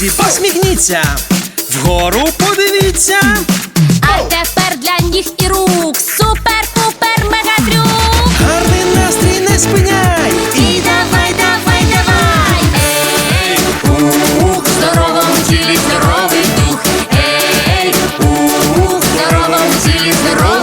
друзі, посміхніться, вгору подивіться. А тепер для ніг і рук. Супер, пупер, мегатрюк. Гарний настрій не спиняй. І давай, давай, давай. Ей, ух, здоровому тілі, здоровий дух. Ей, ух, здоровому тілі, здоровий.